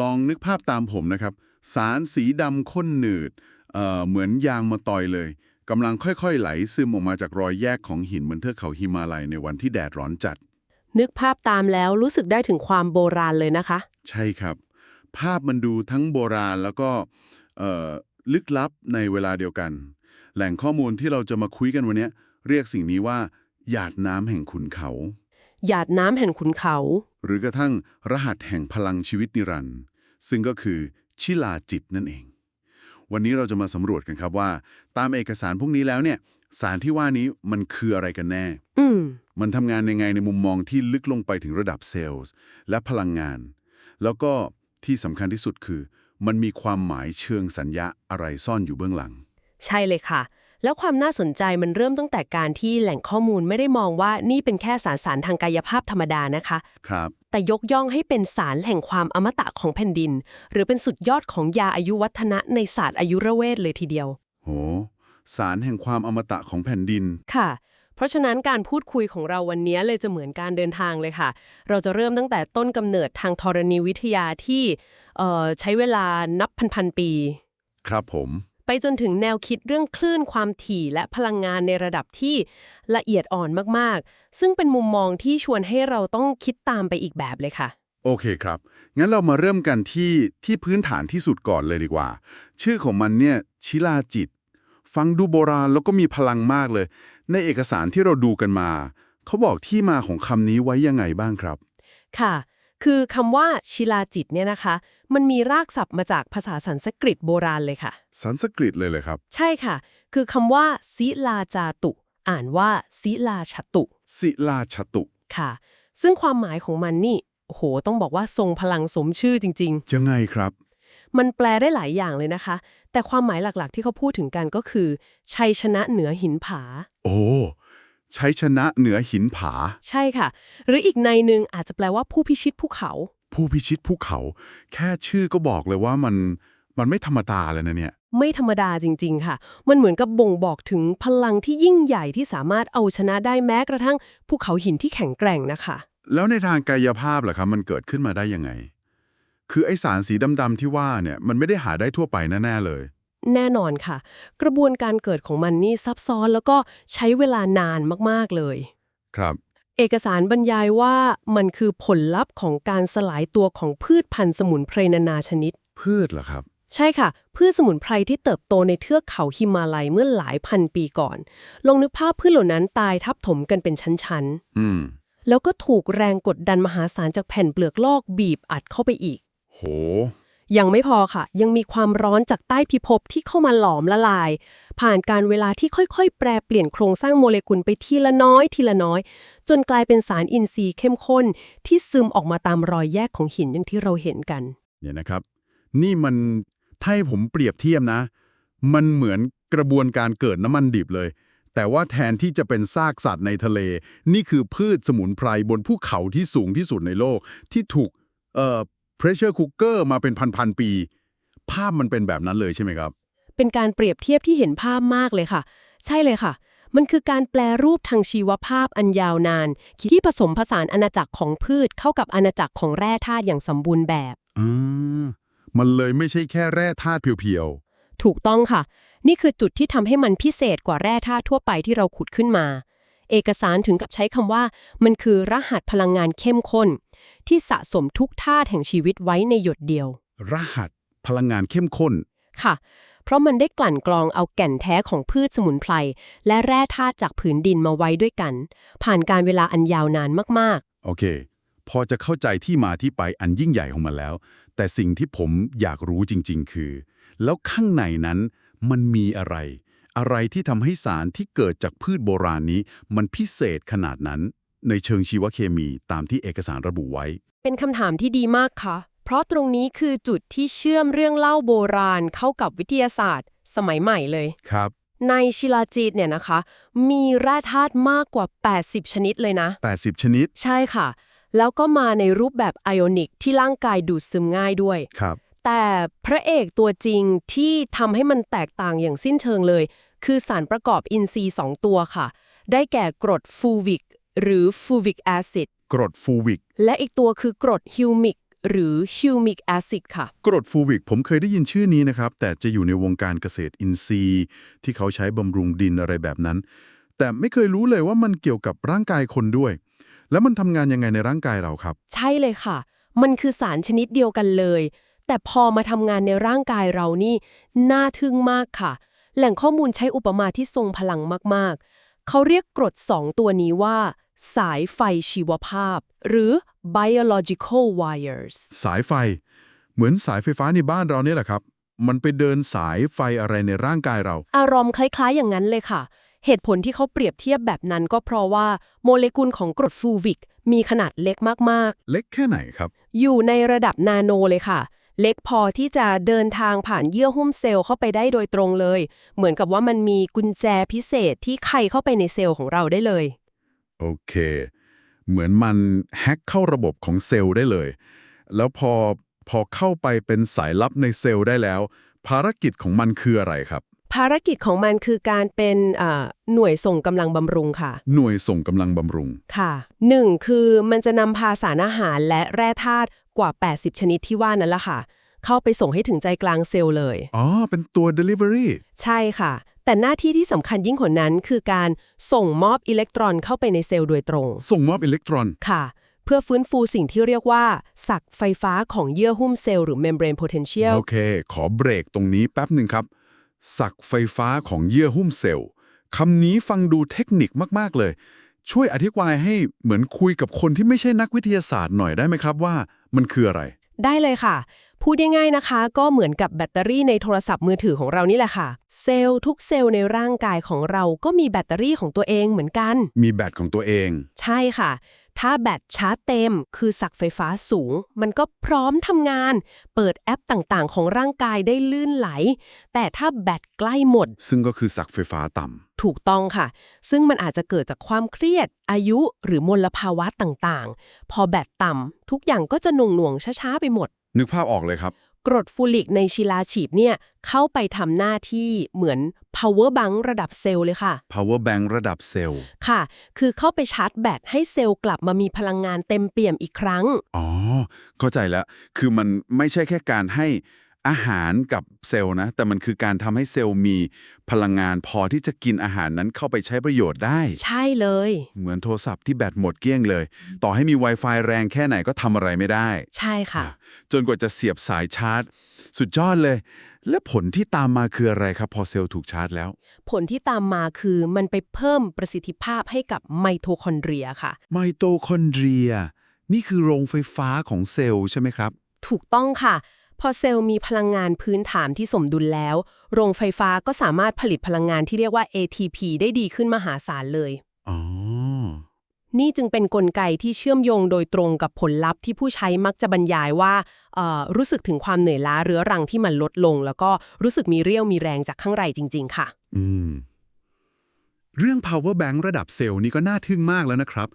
ลองนึกภาพตามผมนะครับ สารสีดำข้นหนืดเอ่อเหมือนยางมาตอยเลยกำลังค่อยๆ ไหลซึมออกมาจากรอยแยกของหินบนเทือกเขาฮิมาลัยในวันที่แดดร้อนจัด นึกภาพตามแล้วรู้สึกได้ถึงความโบราณเลยนะคะ ใช่ครับ ภาพมันดูทั้งโบราณแล้วก็เอ่อลึกลับในเวลาเดียวกัน แหล่งข้อมูลที่เราจะมาคุยกันวันเนี้ยเรียกสิ่งนี้ว่า หยาดน้ำแห่งขุนเขา หยาดน้ำแห่งขุนเขา หรือกระทั่งรหัสแห่งพลังชีวิตนิรันดร์ซึ่งก็คือชิลาจิตนั่นเอง วันนี้เราจะมาสำรวจกันครับว่า ตามเอกสารพวกนี้แล้วเนี่ย สารที่ว่านี้มันคืออะไรกันแน่อืมมันทำงานยังไงในมุมมองที่ลึกลงไปถึงระดับเซลล์และพลังงาน แล้วก็ที่สำคัญที่สุดคือ มันมีความหมายเชิงสัญญาอะไรซ่อนอยู่เบื้องหลัง ใช่เลยค่ะ แล้วความน่าสนใจมันเริ่มตั้งแต่การที่แหล่งข้อมูลไม่ได้มองว่านี่เป็นแค่สารสารทางกายภาพธรรมดานะคะ ครับ แต่ยกย่องให้เป็นสารแห่งความอมตะของแผ่นดิน หรือเป็นสุดยอดของยาอายุวัฒนะในศาสตร์อายุรเวทเลยทีเดียว โห สารแห่งความอมตะของแผ่นดิน ค่ะ เพราะฉะนั้นการพูดคุยของเราวันนี้เลยจะเหมือนการเดินทางเลยค่ะ เราจะเริ่มตั้งแต่ต้นกำเนิดทางธรณีวิทยาที่เอ่อใช้เวลานับพันๆปี ครับผม ไปจนถึงแนวคิดเรื่องคลื่นความถี่และพลังงานในระดับที่ละเอียดอ่อนมากๆ ซึ่งเป็นมุมมองที่ชวนให้เราต้องคิดตามไปอีกแบบเลยค่ะ โอเคครับ งั้นเรามาเริ่มกันที่ที่พื้นฐานที่สุดก่อนเลยดีกว่า ชื่อของมันเนี่ยชิลาจิต ฟังดูโบราณแล้วก็มีพลังมากเลย ในเอกสารที่เราดูกันมา เขาบอกที่มาของคำนี้ไว้ยังไงบ้างครับ ค่ะ คือคำว่าชิลาจิตเนี่ยนะคะ มันมีรากศัพท์มาจากภาษาสันสกฤตโบราณเลยค่ะ สันสกฤตเลยเลยครับ ใช่ค่ะ คือคำว่าศิลาจาตุ อ่านว่าศิลาชตุ ศิลาชตุค่ะ ซึ่งความหมายของมันนี่โอ้โหต้องบอกว่าทรงพลังสมชื่อจริงยังไงครับๆมันแปลได้หลายอย่างเลยนะคะ แต่ความหมายหลักๆ ที่เขาพูดถึงกันก็คือ ชัยชนะเหนือหินผา โอ้ ใช้ชนะเหนือหินผา ใช่ค่ะ หรืออีกในหนึ่งอาจจะแปลว่าผู้พิชิตภูเขา ผู้พิชิตภูเขา แค่ชื่อก็บอกเลยว่ามันมันไม่ธรรมดาเลยนะเนี่ย ไม่ธรรมดาจริง ๆ ค่ะ มันเหมือนกับบ่งบอกถึงพลังที่ยิ่งใหญ่ที่สามารถเอาชนะได้แม้กระทั่งภูเขาหินที่แข็งแกร่งนะคะ แล้วในทางกายภาพล่ะครับมันเกิดขึ้นมาได้ยังไง คือไอสารสีดำๆที่ว่าเนี่ยมันไม่ได้หาได้ทั่วไปแน่ๆเลย แน่นอนค่ะ กระบวนการเกิดของมันนี่ซับซ้อนแล้วก็ใช้เวลานานมากๆเลย ครับ เอกสารบรรยายว่ามันคือผลลัพธ์ของการสลายตัวของพืชพันธุ์สมุนไพรนานาชนิด พืชเหรอครับ ใช่ค่ะ พืชสมุนไพรที่เติบโตในเทือกเขาฮิมาลัยเมื่อหลายพันปีก่อน ลองนึกภาพพืชเหล่านั้นตายทับถมกันเป็นชั้นอืม ๆ แล้วก็ถูกแรงกดดันมหาศาลจากแผ่นเปลือกลอกบีบอัดเข้าไปอีก โห ยังไม่พอค่ะ ยังมีความร้อนจากใต้พิภพที่เข้ามาหลอมละลาย ผ่านการเวลาที่ค่อยๆ แปรเปลี่ยนโครงสร้างโมเลกุลไปทีละน้อยทีละน้อย จนกลายเป็นสารอินทรีย์เข้มข้น ที่ซึมออกมาตามรอยแยกของหินอย่างที่เราเห็นกัน เนี่ยนะครับ นี่มันถ้าให้ผมเปรียบเทียบนะ มันเหมือนกระบวนการเกิดน้ำมันดิบเลย แต่ว่าแทนที่จะเป็นซากสัตว์ในทะเล นี่คือพืชสมุนไพรบนภูเขาที่สูงที่สุดในโลกที่ถูกเอ่อ pressure cooker มาเป็นพันๆปี ภาพมันเป็นแบบนั้นเลยใช่ไหมครับ เป็นการเปรียบเทียบที่เห็นภาพมากเลยค่ะ ใช่เลยค่ะ มันคือการแปลรูปทางชีวภาพอันยาวนาน ที่ผสมผสานอาณาจักรของพืชเข้ากับอาณาจักรของแร่ธาตุอย่างสมบูรณ์แบบอ่ามันเลยไม่ใช่แค่แร่ธาตุเพียวถูกต้องค่ะ นี่คือจุดที่ทำให้มันพิเศษกว่าแร่ธาตุทั่วไปที่เราขุดขึ้นมา เอกสารถึงกับใช้คำว่า มันคือรหัสพลังงานเข้มข้น ที่สะสมทุกธาตุแห่งชีวิตไว้ในหยดเดียวๆรหัส พลังงานเข้มข้น ค่ะ เพราะมันได้กลั่นกรองเอาแก่นแท้ของพืชสมุนไพรและแร่ธาตุจากผืนดินมาไว้ด้วยกัน ผ่านการเวลาอันยาวนานมากโอเค พอจะเข้าใจที่มาที่ไปอันยิ่งใหญ่ของมันแล้ว แต่สิ่งที่ผมอยากรู้จริง ๆ คือ แล้วข้างในนั้นมันมีอะไร อะไรที่ทำให้สารที่เกิดจากพืชโบราณนี้ มันพิเศษขนาดนั้น ในเชิงชีวเคมีตามที่เอกสารระบุไว้ๆเป็นคำถามที่ดีมากค่ะ เพราะตรงนี้คือจุดที่เชื่อมเรื่องเล่าโบราณเข้ากับวิทยาศาสตร์ สมัยใหม่เลยครับ ในชิลาจีตเนี่ยนะคะ มีแร่ธาตุมากกว่า 80 ชนิดเลยนะ 80 ชนิด ใช่ค่ะ แล้วก็มาในรูปแบบไอออนิกที่ร่างกายดูดซึมง่ายด้วยครับ แต่พระเอกตัวจริงที่ทำให้มันแตกต่างอย่างสิ้นเชิงเลย คือสารประกอบอินทรีย์2ตัวค่ะได้แก่กรดฟูวิก หรือฟูวิกแอซิดกรดฟูวิกและอีกตัวคือกรดฮิวมิกหรือ humic acid ค่ะ กรดฟูวิกผมเคยได้ยินชื่อนี้นะครับ แต่จะอยู่ในวงการเกษตรอินทรีย์ ที่เขาใช้บำรุงดินอะไรแบบนั้น แต่ไม่เคยรู้เลยว่ามันเกี่ยวกับร่างกายคนด้วย แล้วมันทำงานยังไงในร่างกายเราครับ ใช่เลยค่ะ มันคือสารชนิดเดียวกันเลย แต่พอมาทำงานในร่างกายเรานี่น่าทึ่งมากค่ะ แหล่งข้อมูลใช้อุปมาที่ทรงพลังมากๆ เขาเรียกกรดสองตัวนี้ว่า สายไฟชีวภาพ หรือ biological wires สายไฟ เหมือนสายไฟฟ้าในบ้านเราเนี่ยแหละครับ มันไปเดินสายไฟอะไรในร่างกายเรา อารมณ์คล้ายๆอย่างนั้นเลยค่ะ เหตุผลที่เขาเปรียบเทียบแบบนั้นก็เพราะว่าโมเลกุลของกรดฟูวิก มีขนาดเล็กมากๆ เล็กแค่ไหนครับ อยู่ในระดับนาโนเลยค่ะ เล็กพอที่จะเดินทางผ่านเยื่อหุ้มเซลล์เข้าไปได้โดยตรงเลย เหมือนกับว่ามันมีกุญแจพิเศษที่ไขเข้าไปในเซลล์ของเราได้เลย โอเค เหมือนมันแฮ็กเข้าระบบของเซลล์ได้เลย แล้วพอพอเข้าไปเป็นสายลับในเซลล์ได้แล้ว ภารกิจของมันคืออะไรครับ ภารกิจของมันคือการเป็นอ่าหน่วยส่งกำลังบำรุงค่ะ หน่วยส่งกำลังบำรุงค่ะหนึ่งคือมันจะนำพาสารอาหารและแร่ธาตุกว่า 80 ชนิดที่ว่านั่นแหละค่ะ เข้าไปส่งให้ถึงใจกลางเซลล์เลย อ๋อ เป็นตัว Delivery ใช่ค่ะ แต่หน้าที่ที่สำคัญยิ่งกว่านั้นคือการส่งมอบอิเล็กตรอนเข้าไปในเซลล์โดยตรง ส่งมอบอิเล็กตรอน ค่ะ เพื่อฟื้นฟูสิ่งที่เรียกว่า สักไฟฟ้าของเยื่อหุ้มเซลล์หรือ membrane potential โอเค ขอเบรกตรงนี้แป๊บหนึ่งครับ สักไฟฟ้าของเยื่อหุ้มเซลล์คำนี้ฟังดูเทคนิคมาก ๆ เลย ช่วยอธิบายให้เหมือนคุยกับคนที่ไม่ใช่นักวิทยาศาสตร์หน่อยได้ไหมครับว่า มันคืออะไร ได้เลยค่ะ พูดง่ายๆนะคะ ก็เหมือนกับแบตเตอรี่ในโทรศัพท์มือถือของเรานี่แหละค่ะ เซลล์ทุกเซลล์ในร่างกายของเราก็มีแบตเตอรี่ของตัวเองเหมือนกัน มีแบตของตัวเอง ใช่ค่ะ ถ้าแบตชาร์จเต็ม คือสักไฟฟ้าสูง มันก็พร้อมทำงาน เปิดแอปต่างๆ ของร่างกายได้ลื่นไหล แต่ถ้าแบตใกล้หมด ซึ่งก็คือสักไฟฟ้าต่ำถูกต้องค่ะ ซึ่งมันอาจจะเกิดจากความเครียด อายุ หรือมลภาวะต่างๆ พอแบตต่ำทุกอย่างก็จะหน่วงหน่วงๆช้าๆ ไปหมด นึกภาพออกเลยครับ กรดฟูลิกในศิลาฉีบเนี่ยเข้าไปทำหน้าที่เหมือน power bank ระดับเซลล์เลยค่ะ power bank ระดับเซลล์ ค่ะ คือเข้าไปชาร์จแบตให้เซลล์กลับมามีพลังงานเต็มเปี่ยมอีกครั้ง อ๋อ เข้าใจแล้ว คือมันไม่ใช่แค่การให้ อาหารกับเซลล์นะ แต่มันคือการทำให้เซลล์มีพลังงานพอที่จะกินอาหารนั้นเข้าไปใช้ประโยชน์ได้ ใช่เลย เหมือนโทรศัพท์ที่แบตหมดเกลี้ยงเลย ต่อให้มี Wi-Fi แรงแค่ไหนก็ทำอะไรไม่ได้ ใช่ค่ะ จนกว่าจะเสียบสายชาร์จ สุดยอดเลย และผลที่ตามมาคืออะไรครับ พอเซลล์ถูกชาร์จแล้ว ผลที่ตามมาคือมันไปเพิ่มประสิทธิภาพให้กับไมโทคอนเดรียค่ะ ไมโตคอนเดรีย นี่คือโรงไฟฟ้าของเซลล์ใช่ไหมครับ ถูกต้องค่ะ พอเซลล์มีพลังงานพื้นฐานที่สมดุลแล้ว โรงไฟฟ้าก็สามารถผลิตพลังงานที่เรียกว่า ATP ได้ดีขึ้นมหาศาลเลย อ๋อ นี่จึงเป็นนกลไกที่เชื่อมโยงโดยตรงกับผลลัพธ์ที่ผู้ใช้มักจะบรรยายว่าเอ่อรู้สึกถึงความเหนื่อยล้าเรื้อรังที่มันลดลง แล้วก็รู้สึกมีเรี่ยวมีแรงจากข้างในจริง ๆ ค่ะ อืม เรื่อง power bank ระดับเซลล์นี่ก็น่าทึ่งมากแล้วนะครับ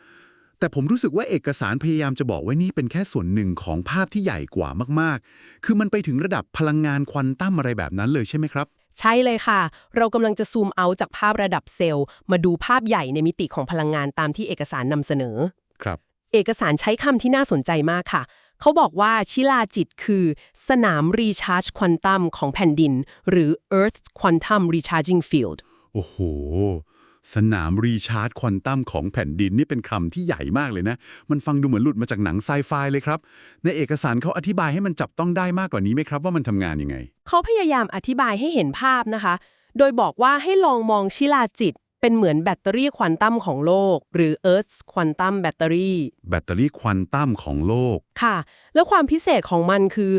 แต่ผมรู้สึกว่าเอกสารพยายามจะบอกว่านี่เป็นแค่ส่วนหนึ่งของภาพที่ใหญ่กว่ามาก ๆ คือมันไปถึงระดับพลังงานควอนตัมอะไรแบบนั้นเลยใช่ไหมครับ ใช่เลยค่ะ เรากำลังจะซูมเอาจากภาพระดับเซลล์ มาดูภาพใหญ่ในมิติของพลังงานตามที่เอกสารนำเสนอ ครับ เอกสารใช้คำที่น่าสนใจมากค่ะ เขาบอกว่าชิลาจิตคือ สนามรีชาร์จควอนตัมของแผ่นดิน หรือ Earth Quantum Recharging Field โอ้โห สนามรีชาร์จควอนตัมของแผ่นดินนี่เป็นคำที่ใหญ่มากเลยนะ มันฟังดูเหมือนหลุดมาจากหนังไซไฟเลยครับ ในเอกสารเขาอธิบายให้มันจับต้องได้มากกว่านี้ไหมครับ ว่ามันทำงานยังไง เขาพยายามอธิบายให้เห็นภาพนะคะ โดยบอกว่าให้ลองมองชิลาจิต เป็นเหมือนแบตเตอรี่ควอนตัมของโลก หรือ Earth's Quantum Battery แบตเตอรี่ควอนตัมของโลก ค่ะ แล้วความพิเศษของมันคือ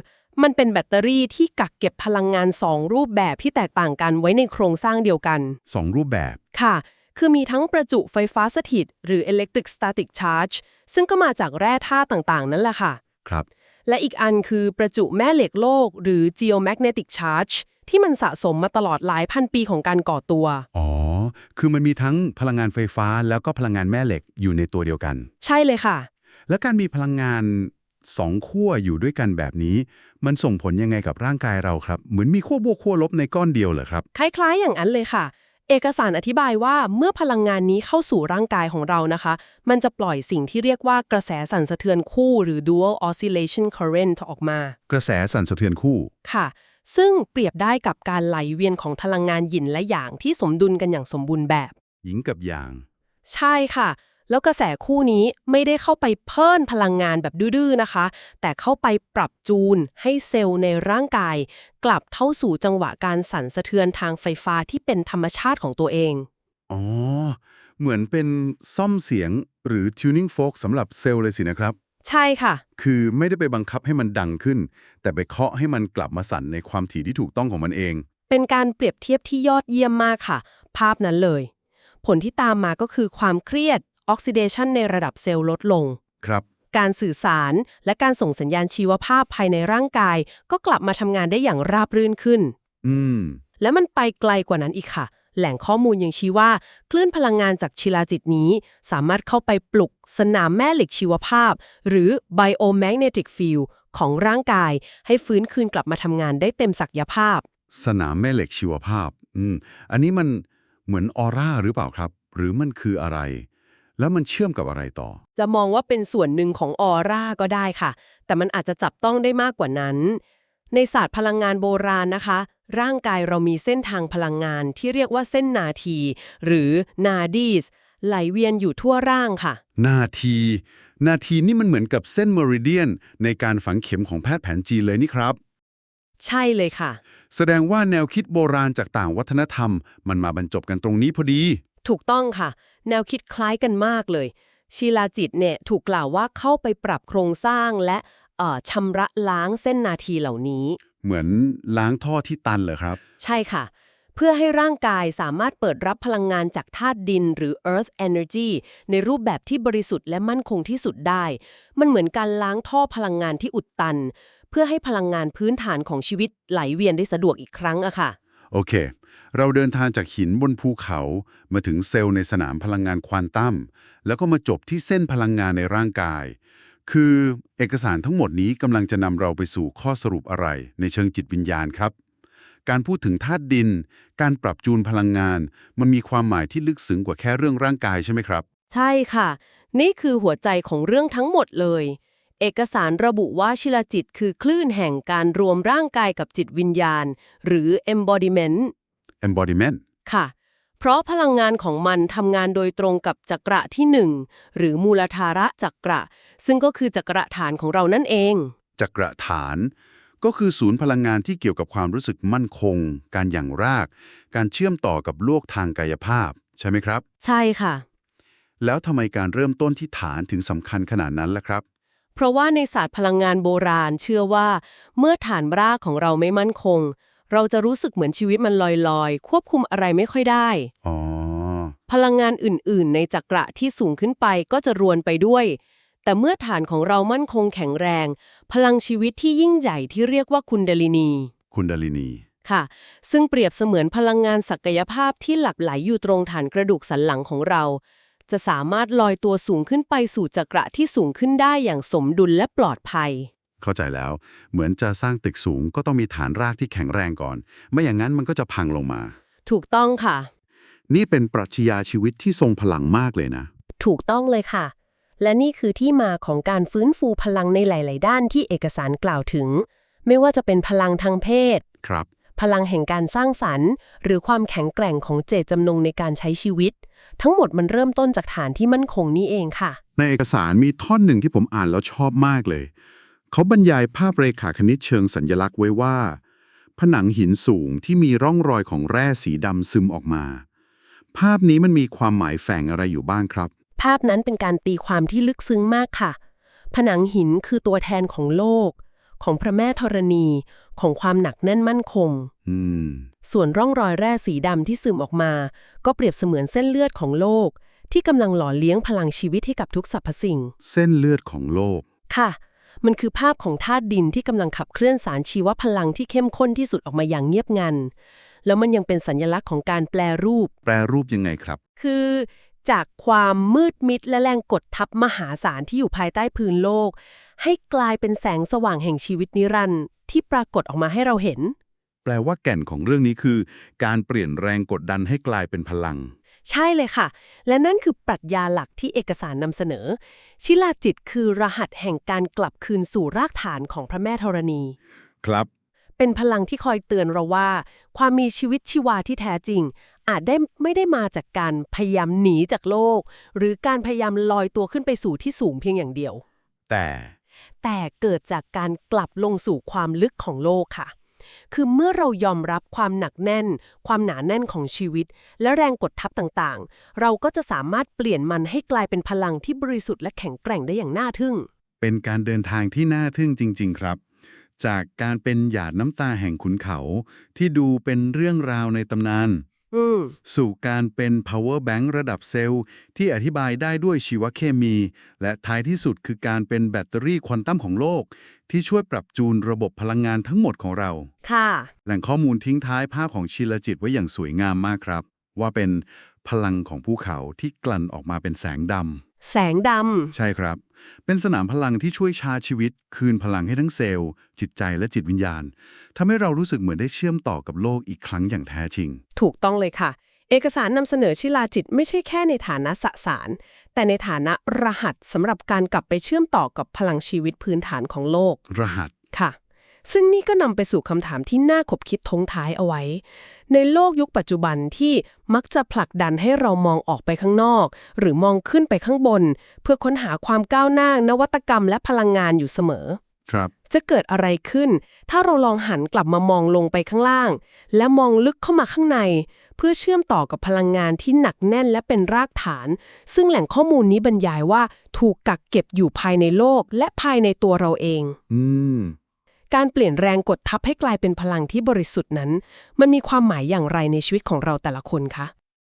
มันเป็นแบตเตอรี่ที่กักเก็บพลังงาน 2 รูปแบบที่แตกต่างกันไว้ในโครงสร้างเดียวกัน 2 รูปแบบ ค่ะ คือมีทั้งประจุไฟฟ้าสถิต หรือ electric static charge ซึ่งก็มาจากแร่ธาตุต่างๆ นั่นแหละค่ะ ครับ และอีกอันคือประจุแม่เหล็กโลก หรือ geomagnetic charge ที่มันสะสมมาตลอดหลายพันปีของการก่อตัว อ๋อ คือมันมีทั้งพลังงานไฟฟ้าแล้วก็พลังงานแม่เหล็กอยู่ในตัวเดียวกัน ใช่เลยค่ะ แล้วการมีพลังงาน สองขั้วอยู่ด้วยกันแบบนี้ มันส่งผลยังไงกับร่างกายเราครับ เหมือนมีขั้วบวกขั้วลบในก้อนเดียวเหรอครับ คล้ายๆ อย่างนั้นเลยค่ะ เอกสารอธิบายว่าเมื่อพลังงานนี้เข้าสู่ร่างกายของเรานะคะ มันจะปล่อยสิ่งที่เรียกว่ากระแสสั่นสะเทือนคู่หรือ dual oscillation current ออกมา กระแสสั่นสะเทือนคู่ค่ะ ซึ่งเปรียบได้กับการไหลเวียนของพลังงานหยินและหยางที่สมดุลกันอย่างสมบูรณ์แบบ หญิงกับหยาง ใช่ค่ะ แล้วกระแสคู่นี้ไม่ได้เข้าไปเพิ่มพลังงานแบบดื้อๆนะคะ แต่เข้าไปปรับจูนให้เซลล์ในร่างกาย กลับเข้าสู่จังหวะการสั่นสะเทือนทางไฟฟ้าที่เป็นธรรมชาติของตัวเอง อ๋อ เหมือนเป็นซ่อมเสียงหรือ tuning fork สำหรับเซลล์เลยสินะครับ ใช่ค่ะ คือไม่ได้ไปบังคับให้มันดังขึ้น แต่ไปเคาะให้มันกลับมาสั่นในความถี่ที่ถูกต้องของมันเอง เป็นการเปรียบเทียบที่ยอดเยี่ยมมากค่ะ ภาพนั้นเลย ผลที่ตามมาก็คือความเครียด ออกซิเดชันในระดับเซลล์ลดลง ครับ การสื่อสารและการส่งสัญญาณชีวภาพภายในร่างกาย ก็กลับมาทำงานได้อย่างราบรื่นขึ้น อืม และมันไปไกลกว่านั้นอีกค่ะ แหล่งข้อมูลยังชี้ว่า คลื่นพลังงานจากชิลาจิตนี้ สามารถเข้าไปปลุกสนามแม่เหล็กชีวภาพ หรือ biomagnetic field ของร่างกาย ให้ฟื้นคืนกลับมาทำงานได้เต็มศักยภาพ สนามแม่เหล็กชีวภาพ อืม อันนี้มันเหมือนออร่าหรือเปล่าครับ หรือมันคืออะไร แล้วมันเชื่อมกับอะไรต่อ จะมองว่าเป็นส่วนหนึ่งของออร่าก็ได้ค่ะ แต่มันอาจจะจับต้องได้มากกว่านั้น ในศาสตร์พลังงานโบราณนะคะ ร่างกายเรามีเส้นทางพลังงานที่เรียกว่าเส้นนาที หรือนาดีสไหลเวียนอยู่ทั่วร่างค่ะ นาที นาทีนี่มันเหมือนกับเส้นเมริเดียน ในการฝังเข็มของแพทย์แผนจีนเลยนี่ครับ ใช่เลยค่ะ แสดงว่าแนวคิดโบราณจากต่างวัฒนธรรม มันมาบรรจบกันตรงนี้พอดี ถูกต้องค่ะ แนวคิดคล้ายกันมากเลย ชีลาจิตเนี่ยถูกกล่าวว่าเข้าไปปรับโครงสร้างและเอ่อชำระล้างเส้นนาทีเหล่านี้ เหมือนล้างท่อที่ตันเหรอครับ ใช่ค่ะ เพื่อให้ร่างกายสามารถเปิดรับพลังงานจากธาตุดินหรือ earth energy ในรูปแบบที่บริสุทธิ์และมั่นคงที่สุดได้ มันเหมือนการล้างท่อพลังงานที่อุดตัน เพื่อให้พลังงานพื้นฐานของชีวิตไหลเวียนได้สะดวกอีกครั้งอะค่ะ โอเค เราเดินทางจากหินบนภูเขามาถึงเซลล์ในสนามพลังงานควอนตัม แล้วก็มาจบที่เส้นพลังงานในร่างกาย คือเอกสารทั้งหมดนี้กำลังจะนำเราไปสู่ข้อสรุปอะไร ในเชิงจิตวิญญาณครับ การพูดถึงธาตุดิน การปรับจูนพลังงาน มันมีความหมายที่ลึกซึ้งกว่าแค่เรื่องร่างกายใช่ไหมครับ ใช่ค่ะ นี่คือหัวใจของเรื่องทั้งหมดเลย เอกสารระบุว่าชิลจิตคือคลื่นแห่งการรวมร่างกายกับจิตวิญญาณ หรือ embodiment embodiment ค่ะ เพราะพลังงานของมันทำงานโดยตรงกับจักระที่หนึ่งหรือมูลธาระจักระ ซึ่งก็คือจักระฐานของเรานั่นเอง จักระฐานก็คือศูนย์พลังงานที่เกี่ยวกับความรู้สึกมั่นคง การหยั่งราก การเชื่อมต่อกับโลกทางกายภาพ ใช่ไหมครับ ใช่ค่ะ แล้วทำไมการเริ่มต้นที่ฐานถึงสำคัญขนาดนั้นล่ะครับ เพราะว่าในศาสตร์พลังงานโบราณเชื่อว่า เมื่อฐานรากของเราไม่มั่นคง เราจะรู้สึกเหมือนชีวิตมันลอยๆ ควบคุมอะไรไม่ค่อยได้ อ๋อ พลังงานอื่นๆ ในจักระที่สูงขึ้นไปก็จะรวนไปด้วย แต่เมื่อฐานของเรามั่นคงแข็งแรง พลังชีวิตที่ยิ่งใหญ่ที่เรียกว่าคุณเดลินี คุณดาลินี ค่ะ ซึ่งเปรียบเสมือนพลังงานศักยภาพที่หลับไหลอยู่ตรงฐานกระดูกสันหลังของเรา จะสามารถลอยตัวสูงขึ้นไปสู่จักระที่สูงขึ้นได้อย่างสมดุลและปลอดภัย เข้าใจแล้ว เหมือนจะสร้างตึกสูงก็ต้องมีฐานรากที่แข็งแรงก่อน ไม่อย่างนั้นมันก็จะพังลงมา ถูกต้องค่ะ นี่เป็นปรัชญาชีวิตที่ทรงพลังมากเลยนะ ถูกต้องเลยค่ะ และนี่คือที่มาของการฟื้นฟูพลังในหลาย ๆ ด้านที่เอกสารกล่าวถึง ไม่ว่าจะเป็นพลังทางเพศ ครับ พลังแห่งการสร้างสรรค์ หรือความแข็งแกร่งของเจตจำนงในการใช้ชีวิต ทั้งหมดมันเริ่มต้นจากฐานที่มั่นคงนี้เองค่ะ ในเอกสารมีท่อนหนึ่งที่ผมอ่านแล้วชอบมากเลย เขาบรรยายภาพเรขาคณิตเชิงสัญญลักษณ์ไว้ว่า ผนังหินสูงที่มีร่องรอยของแร่สีดำซึมออกมา ภาพนี้มันมีความหมายแฝงอะไรอยู่บ้างครับ ภาพนั้นเป็นการตีความที่ลึกซึ้งมากค่ะ ผนังหินคือตัวแทนของโลก ของพระแม่ธรณีของความหนักแน่นมั่นคงอืมส่วนร่องรอยแร่สีดำที่ซึมออกมา ก็เปรียบเสมือนเส้นเลือดของโลก ที่กำลังหล่อเลี้ยงพลังชีวิตให้กับทุกสรรพสิ่ง เส้นเลือดของโลก ค่ะ มันคือภาพของธาตุดินที่กำลังขับเคลื่อนสารชีวพลังที่เข้มข้นที่สุดออกมาอย่างเงียบงัน แล้วมันยังเป็นสัญลักษณ์ของการแปลรูป แปรรูปยังไงครับ คือจากความมืดมิดและแรงกดทับมหาศาลที่อยู่ภายใต้พื้นโลก ให้กลายเป็นแสงสว่างแห่งชีวิตนิรันดร์ที่ปรากฏออกมาให้เราเห็น แปลว่าแก่นของเรื่องนี้คือ การเปลี่ยนแรงกดดันให้กลายเป็นพลัง ใช่เลยค่ะ และนั่นคือปรัชญาหลักที่เอกสารนำเสนอ ชิลาจิตคือรหัสแห่งการกลับคืนสู่รากฐานของพระแม่ธรณี ครับ เป็นพลังที่คอยเตือนเราว่า ความมีชีวิตชีวาที่แท้จริง อาจได้ไม่ได้มาจากการพยายามหนีจากโลก หรือการพยายามลอยตัวขึ้นไปสู่ที่สูงเพียงอย่างเดียว แต่ แต่เกิดจากการกลับลงสู่ความลึกของโลกค่ะ คือเมื่อเรายอมรับความหนักแน่น ความหนาแน่นของชีวิต และแรงกดทับต่างๆ เราก็จะสามารถเปลี่ยนมันให้กลายเป็นพลังที่บริสุทธิ์และแข็งแกร่งได้อย่างน่าทึ่ง เป็นการเดินทางที่น่าทึ่งจริง ๆ ครับ จากการเป็นหยาดน้ำตาแห่งขุนเขา ที่ดูเป็นเรื่องราวในตำนาน สู่การเป็น power bank ระดับเซลล์ ที่อธิบายได้ด้วยชีวเคมี และท้ายที่สุดคือการเป็นแบตเตอรี่ควอนตัมของโลก ที่ช่วยปรับจูนระบบพลังงานทั้งหมดของเรา ค่ะ แหล่งข้อมูลทิ้งท้ายภาพของชิลจิตไว้อย่างสวยงามมากครับ ว่าเป็นพลังของภูเขาที่กลั่นออกมาเป็นแสงดำแสงดใช่ครับ เป็นสนามพลังที่ช่วยชาร์จชีวิต คืนพลังให้ทั้งเซลล์ จิตใจและจิตวิญญาณทำให้เรารู้สึกเหมือนได้เชื่อมต่อกับโลกอีกครั้งอย่างแท้จริงำถูกต้องเลยค่ะ เอกสารนำเสนอชิลาจิตไม่ใช่แค่ในฐานะสสาร แต่ในฐานะรหัสสำหรับการกลับไปเชื่อมต่อกับพลังชีวิตพื้นฐานของโลก รหัสค่ะ ซึ่งนี่ก็นำไปสู่คำถามที่น่าขบคิดทงท้ายเอาไว้ ในโลกยุคปัจจุบันที่มักจะผลักดันให้เรามองออกไปข้างนอก หรือมองขึ้นไปข้างบน เพื่อค้นหาความก้าวหน้านวัตกรรมและพลังงานอยู่เสมอ ครับ จะเกิดอะไรขึ้น ถ้าเราลองหันกลับมามองลงไปข้างล่าง และมองลึกเข้ามาข้างใน เพื่อเชื่อมต่อกับพลังงานที่หนักแน่นและเป็นรากฐาน ซึ่งแหล่งข้อมูลนี้บรรยายว่าถูกกักเก็บอยู่ภายในโลกและภายในตัวเราเอง อืม การเปลี่ยนแรงกดทับให้กลายเป็นพลังที่บริสุทธิ์นั้น มันมีความหมายอย่างไรในชีวิตของเราแต่ละคนคะ